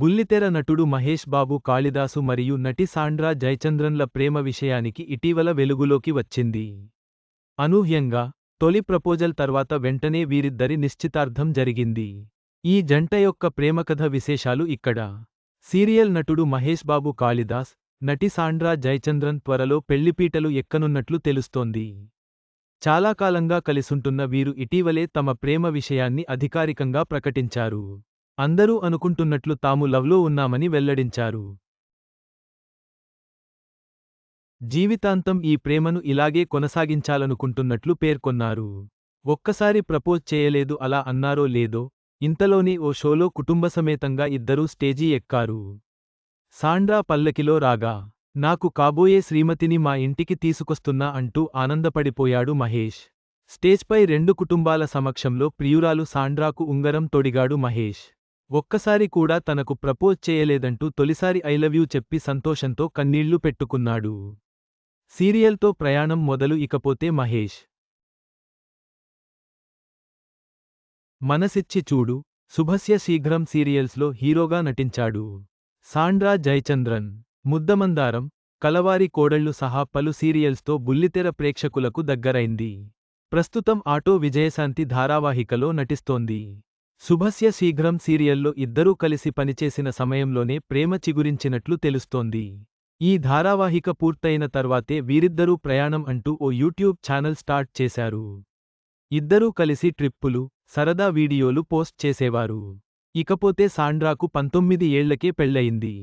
బుల్లితెర నటుడు మహేష్ బాబు కాళిదాసు మరియు నటి సాండ్రా జయచంద్రన్ల ప్రేమ విషయానికి ఇటీవల వెలుగులోకి వచ్చింది. అనూహ్యంగా తొలి ప్రపోజల్ తర్వాత వెంటనే వీరిద్దరి నిశ్చితార్థం జరిగింది. ఈ జంట యొక్క ప్రేమకథ విశేషాలు ఇక్కడ. సీరియల్ నటుడు మహేష్ బాబు కాళిదాస్ నటి సాండ్రా జయచంద్రన్ త్వరలో పెళ్ళిపీటలు ఎక్కనున్నట్లు తెలుస్తోంది. చాలా కాలంగా కలిసుంటున్న వీరు ఇటీవలే తమ ప్రేమ విషయాన్ని అధికారికంగా ప్రకటించారు. అందరూ అనుకుంటున్నట్లు తాము లవ్లో ఉన్నామని వెల్లడించారు. జీవితాంతం ఈ ప్రేమను ఇలాగే కొనసాగించాలనుకుంటున్నట్లు పేర్కొన్నారు. ఒక్కసారి ప్రపోజ్ చేయలేదు అలా అన్నారో లేదో ఇంతలోనే ఓ షోలో కుటుంబసమేతంగా ఇద్దరూ స్టేజీ ఎక్కారు. సాండ్రా పల్లకిలో రాగా నాకు కాబోయే శ్రీమతిని మా ఇంటికి తీసుకొస్తున్నా అంటూ ఆనందపడిపోయాడు మహేష్. స్టేజ్పై రెండు కుటుంబాల సమక్షంలో ప్రియురాలు సాండ్రాకు ఉంగరం తొడిగాడు మహేష్. ఒక్కసారి కూడా తనకు ప్రపోజ్ చేయలేదంటూ తొలిసారి ఐ లవ్ యూ చెప్పి సంతోషంతో కన్నీళ్ళు పెట్టుకున్నాడు. సీరియల్తో ప్రయాణం మొదలు ఇకపోతే మహేష్. మనసిచ్చి చూడు శుభస్య శీఘ్రం సీరియల్స్లో హీరోగా నటించాడు. సాండ్రా జయచంద్రన్ ముద్దమందారం కలవారి కోడళ్ళు సహా పలు సీరియల్స్తో బుల్లితెర ప్రేక్షకులకు దగ్గరైంది. ప్రస్తుతం ఆటో విజయశాంతి ధారావాహికలో నటిస్తోంది. శుభస్య శీఘ్రం సీరియల్లో ఇద్దరూ కలిసి పనిచేసిన సమయంలోనే ప్రేమ చిగురించినట్లు తెలుస్తోంది. ఈ ధారావాహిక పూర్తయిన తర్వాతే వీరిద్దరూ ప్రయాణం అంటూ ఓ యూట్యూబ్ ఛానల్ స్టార్ట్ చేశారు. ఇద్దరూ కలిసి ట్రిప్పులు సరదా వీడియోలు పోస్ట్ చేసేవారు. ఇకపోతే సాండ్రాకు పంతొమ్మిది ఏళ్ళకే పెళ్ళయింది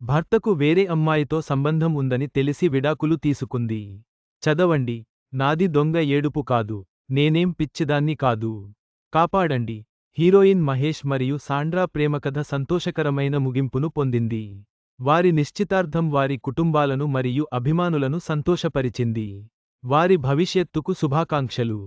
భర్తకు వేరే అమ్మాయితో సంబంధం ఉందని తెలిసి విడాకులు తీసుకుంది. చదవండి నాది దొంగ ఏడుపు కాదు. నేనేం పిచ్చిదాన్ని కాదు. కాపాడండి. హీరోయిన్ మహేష్ మరియు సాండ్రా ప్రేమకథ సంతోషకరమైన ముగింపును పొందింది. వారి నిశ్చితార్థం వారి కుటుంబాలను మరియు అభిమానులను సంతోషపరిచింది. వారి భవిష్యత్తుకు శుభాకాంక్షలు.